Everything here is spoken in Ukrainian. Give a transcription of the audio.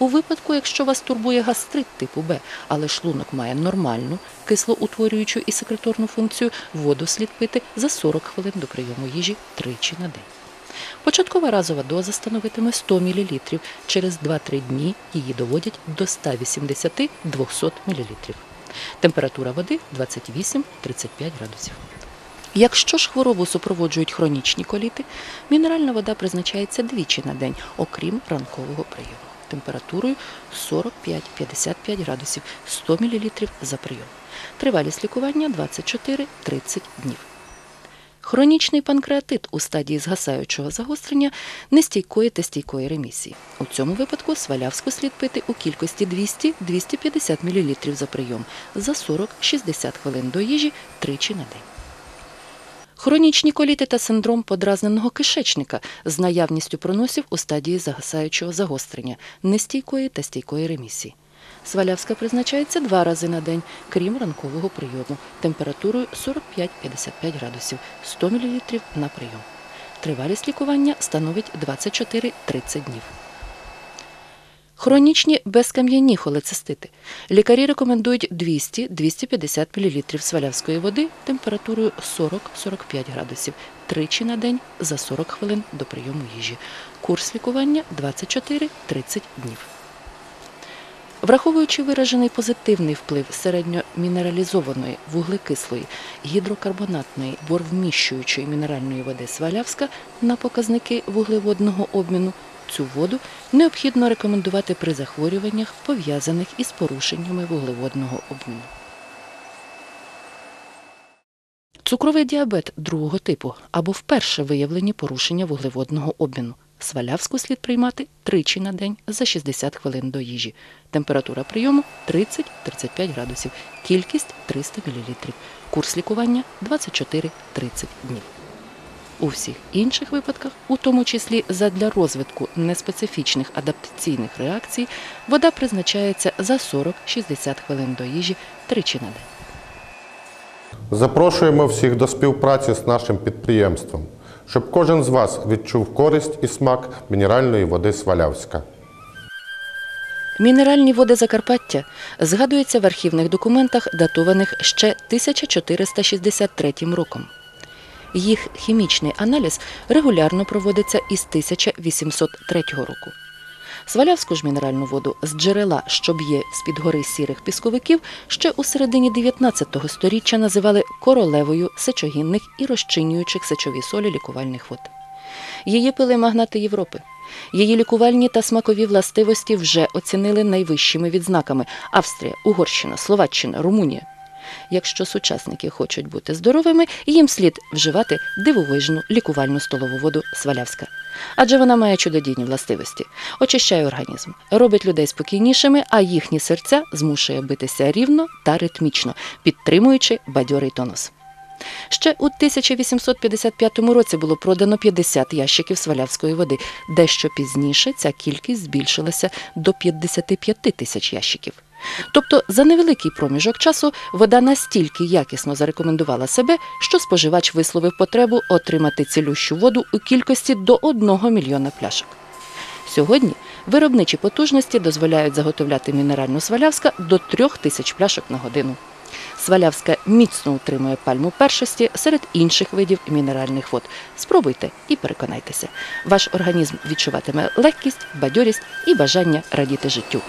У випадку, якщо вас турбує гастрит типу Б, але шлунок має нормальну кислоутворюючу і секреторну функцію, воду слід пити за 40 хвилин до прийому їжі тричі на день. Початкова разова доза становитиме 100 мл. Через 2-3 дні її доводять до 180-200 мл. Температура води 28-35 градусів. Якщо ж хворобу супроводжують хронічні коліти, мінеральна вода призначається двічі на день, окрім ранкового прийому. Температурою 45-55 градусів 100 мл за прийом. Тривалість лікування 24-30 днів. Хронічний панкреатит у стадії згасаючого загострення нестійкої та стійкої ремісії. У цьому випадку свалявську слід пити у кількості 200-250 мл за прийом за 40-60 хвилин до їжі тричі на день. Хронічні коліти та синдром подразненого кишечника з наявністю проносів у стадії загасаючого загострення, нестійкої та стійкої ремісії. Свалявська призначається два рази на день, крім ранкового прийому, температурою 45-55 градусів, 100 мл на прийом. Тривалість лікування становить 24-30 днів. Хронічні безкам'яні холецистити. Лікарі рекомендують 200-250 мл свалявської води температурою 40-45 градусів тричі на день за 40 хвилин до прийому їжі. Курс лікування 24-30 днів. Враховуючи виражений позитивний вплив середньомінералізованої вуглекислої, гідрокарбонатної, борвміщуючої мінеральної води Свалявська на показники вуглеводного обміну, цю воду необхідно рекомендувати при захворюваннях, пов'язаних із порушеннями вуглеводного обміну. Цукровий діабет другого типу або вперше виявлені порушення вуглеводного обміну. Свалявську слід приймати тричі на день за 60 хвилин до їжі. Температура прийому 30-35 градусів, кількість 300 мл. Курс лікування 24-30 днів. У всіх інших випадках, у тому числі задля розвитку неспецифічних адаптаційних реакцій, вода призначається за 40-60 хвилин до їжі тричі на день. Запрошуємо всіх до співпраці з нашим підприємством, щоб кожен з вас відчув користь і смак мінеральної води Свалявська. Мінеральні води Закарпаття згадуються в архівних документах, датованих ще 1463 роком. Їх хімічний аналіз регулярно проводиться із 1803 року. Свалявську ж мінеральну воду з джерела, що б'є з-під гори сірих пісковиків, ще у середині 19 століття називали королевою сечогінних і розчинюючих сечові солі лікувальних вод. Її пили магнати Європи. Її лікувальні та смакові властивості вже оцінили найвищими відзнаками Австрія, Угорщина, Словаччина, Румунія. Якщо сучасники хочуть бути здоровими, їм слід вживати дивовижну лікувальну столову воду Свалявська. Адже вона має чудодійні властивості, очищає організм, робить людей спокійнішими, а їхні серця змушує битися рівно та ритмічно, підтримуючи бадьорий тонус. Ще у 1855 році було продано 50 ящиків свалявської води. Дещо пізніше ця кількість збільшилася до 55 тисяч ящиків. Тобто за невеликий проміжок часу вода настільки якісно зарекомендувала себе, що споживач висловив потребу отримати цілющу воду у кількості до 1 мільйона пляшок. Сьогодні виробничі потужності дозволяють заготовляти мінеральну свалявська до 3 тисяч пляшок на годину. Свалявська міцно утримує пальму першості серед інших видів мінеральних вод. Спробуйте і переконайтеся. Ваш організм відчуватиме легкість, бадьорість і бажання радіти життю.